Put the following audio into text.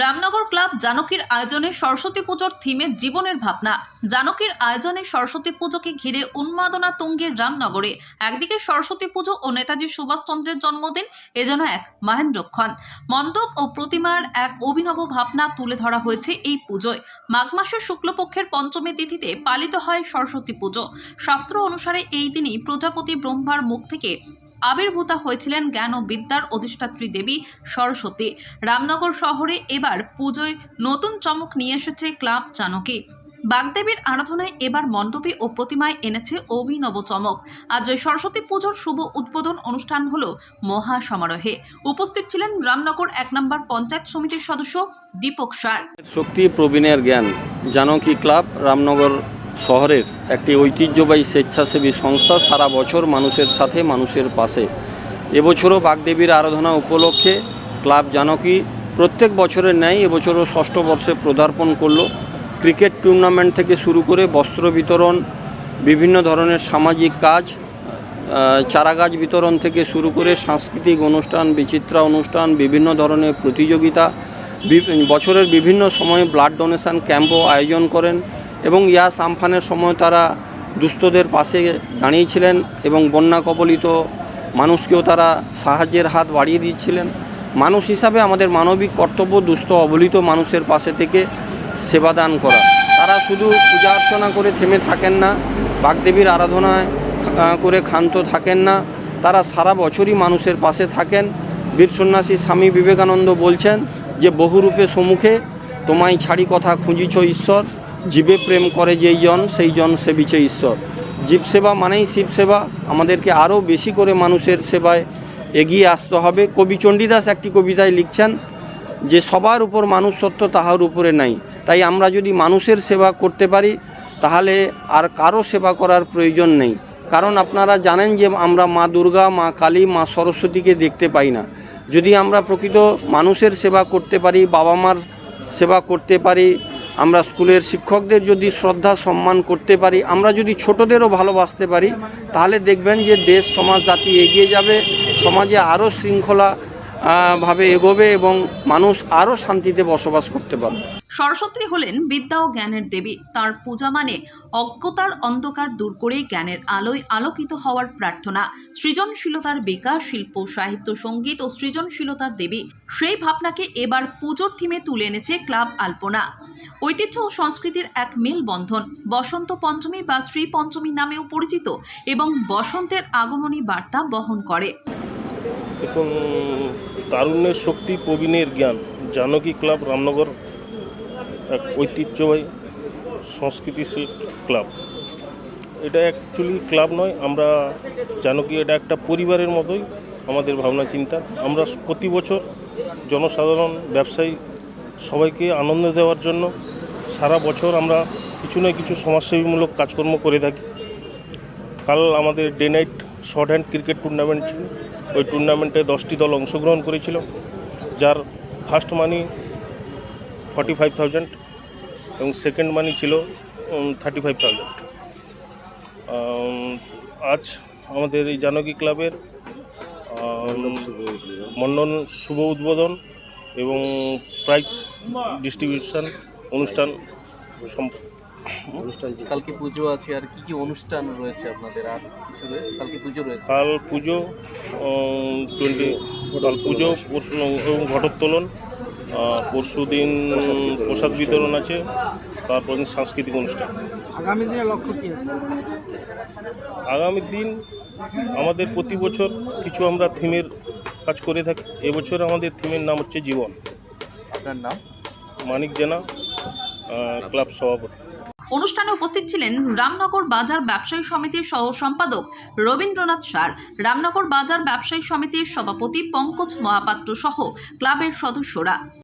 Ramnagar club জানকীর আয়োজনে সরস্বতী পুজোর থিমে জীবনের ভাবনা। জানকীর আয়োজনে সরস্বতী পুজোকে ঘিরে উন্মাদনা তুঙ্গের রামনগরে। একদিকে সরস্বতী পুজো ও নেতাজি সুভাষচন্দ্রের জন্মদিন, এ যেন এক মহেন্দ্রক্ষণ। মণ্ডপ ও প্রতিমার এক অভিনব ভাবনা তুলে ধরা হয়েছে এই পুজোয়। মাঘ মাসের শুক্লপক্ষের পঞ্চমী তিথিতে পালিত হয় সরস্বতী পুজো। শাস্ত্র অনুসারে এই দিনই প্রজাপতি ব্রহ্মার মুখ থেকে আবির্ভূতা হয়েছিলেন জ্ঞান ও বিদ্যার অধিষ্ঠাত্রী দেবী সরস্বতী। রামনগর শহরে এবার পুজোয় নতুন চমক নিয়ে এসেছে ক্লাব চানকি বাগদেবীর আরাধনায় এবার মণ্ডপে ও প্রতিমায় এনেছে অভিনব চমক। আজ সরস্বতী পুজোর শুভ উদ্বোধন অনুষ্ঠান হল মহা সমারোহে উপস্থিত ছিলেন রামনগর এক নম্বর পঞ্চায়েত সমিতির সদস্য দীপক সার। শক্তি প্রবীণের জ্ঞান, জানকী ক্লাব, রামনগর শহরের একটি ঐতিহ্যবাহী স্বেচ্ছাসেবী সংস্থা সারা বছর মানুষের সাথে মানুষের পাশে। এবছরও বাগদেবীর আরাধনা উপলক্ষে ক্লাব জানকী প্রত্যেক বছরের ন্যায় এবছরও ষষ্ঠ বর্ষে পদার্পণ করল। ক্রিকেট টুর্নামেন্ট থেকে শুরু করে বস্ত্র বিতরণ, বিভিন্ন ধরনের সামাজিক কাজ চারাগাছ বিতরণ থেকে শুরু করে সাংস্কৃতিক অনুষ্ঠান, বিচিত্রা অনুষ্ঠান, বিভিন্ন ধরনের প্রতিযোগিতা বছরের বিভিন্ন সময়ে ব্লাড ডোনেশন ক্যাম্পও আয়োজন করেন। এবং ইয়াস আমফানের সময় তারা দুস্থদের পাশে দাঁড়িয়েছিলেন এবং বন্যা কবলিত মানুষকেও তারা সাহায্যের হাত বাড়িয়ে দিচ্ছিলেন মানুষ হিসাবে আমাদের মানবিক কর্তব্য দুস্থ অবলিত মানুষের পাশে থেকে সেবাদান করা। তারা শুধু পূজা অর্চনা করে থেমে থাকেন না, বাগদেবীর আরাধনায় করে ক্ষান্ত থাকেন না, তারা সারা বছরই মানুষের পাশে থাকেন। বীর সন্ন্যাসী স্বামী বিবেকানন্দ বলছেন যে, বহুরূপে সম্মুখে তোমায় ছাড়ি কথা খুঁজিছ ঈশ্বর জীবে প্রেম করে যেই জন, সেই জন সেবিছে ঈশ্বর। জীব সেবা মানেই শিব সেবা। আমাদেরকে আরও বেশি করে মানুষের সেবায় এগিয়ে আসতে হবে। কবি চণ্ডীদাস একটি কবিতায় লিখছেন, যে সবার উপর মানুষ সত্য তাহার উপরে নাই। তাই আমরা যদি মানুষের সেবা করতে পারি, তাহলে আর কারও সেবা করার প্রয়োজন নেই। কারণ আপনারা জানেন যে আমরা মা দুর্গা, মা কালী, মা সরস্বতীকে দেখতে পাই না। যদি আমরা প্রকৃত মানুষের সেবা করতে পারি, বাবা মার সেবা করতে পারি আমরা স্কুলের শিক্ষকদের যদি শ্রদ্ধা, সম্মান করতে পারি, আমরা যদি ছোটদেরও ভালোবাসতে পারি, তাহলে দেখবেন যে দেশ, সমাজ, জাতি এগিয়ে যাবে, সমাজে আরও শৃঙ্খলা ভাবে এগোবে এবং মানুষ আরও শান্তিতে বসবাস করতে পারবে। সরস্বতী হলেন বিদ্যা ও জ্ঞানের দেবী। তার পূজা মানে অজ্ঞতার অন্ধকার দূর করে জ্ঞানের আলোয় আলোকিত হওয়ার প্রার্থনা। সৃজনশীলতার বিকাশ, শিল্প, সাহিত্য, সংগীত ও সৃজনশীলতার দেবী, সেই ভাবনাকে এবার পুজোর থিমে তুলে এনেছে ক্লাব আলপনা। ঐতিহ্য ও সংস্কৃতির এক মেলবন্ধন বসন্ত পঞ্চমী বা শ্রী পঞ্চমী নামেও পরিচিত এবং বসন্তের আগমনী বার্তা বহন করে। তারুণ্যের শক্তি প্রবীণের জ্ঞান। জানকী ক্লাব রামনগর ঐতিহ্যবাহী সংস্কৃতিশীল ক্লাব। এটা অ্যাকচুয়ালি ক্লাব নয়, আমরা জানো কি এটা একটা পরিবারের মতোই আমাদের ভাবনা চিন্তা। আমরা প্রতি বছর জনসাধারণ, ব্যবসায়ী সবাইকে আনন্দ দেওয়ার জন্য সারা বছর আমরা কিছু না কিছু সমাজসেবীমূলক কাজকর্ম করে থাকি। কাল আমাদের day night short hand cricket tournament ছিল। ওই টুর্নামেন্টে দশটি দল অংশগ্রহণ করেছিল যার first money forty five thousand এবং সেকেন্ড মানি ছিল থার্টি ফাইভ থাউজেন্ড আজ আমাদের এই জানকী ক্লাবের মন্ডন শুভ উদ্বোধন। এবং প্রাইজ ডিস্ট্রিবিউশন অনুষ্ঠান কালকে পুজো আছে আর কি কি অনুষ্ঠান রয়েছে আপনাদের? আর কিছু রয়েছে? কালকে পুজো রয়েছে। কাল পুজো টোয়েন্টি কাল পুজো পরশু এবং ঘটোত্তোলন পরশু দিন প্রসাদ বিতরণ আছে তারপর দিন সাংস্কৃতিক অনুষ্ঠান। আগামী দিনে লক্ষ্য কি আছে? আগামী দিন আমাদের প্রতি বছর কিছু আমরা থিমের কাজ করে থাকি। এবছর আমাদের থিমের নাম হচ্ছে জীবন। আপনার নাম? মানিক জেনা ক্লাব সভাপতি। অনুষ্ঠানে উপস্থিত ছিলেন রামনগর বাজার ব্যবসায়ী সমিতির সহ সম্পাদক রবীন্দ্রনাথ সার রামনগর বাজার ব্যবসায়ী সমিতির সভাপতি পঙ্কজ মহাপাত্র সহ ক্লাবের সদস্যরা।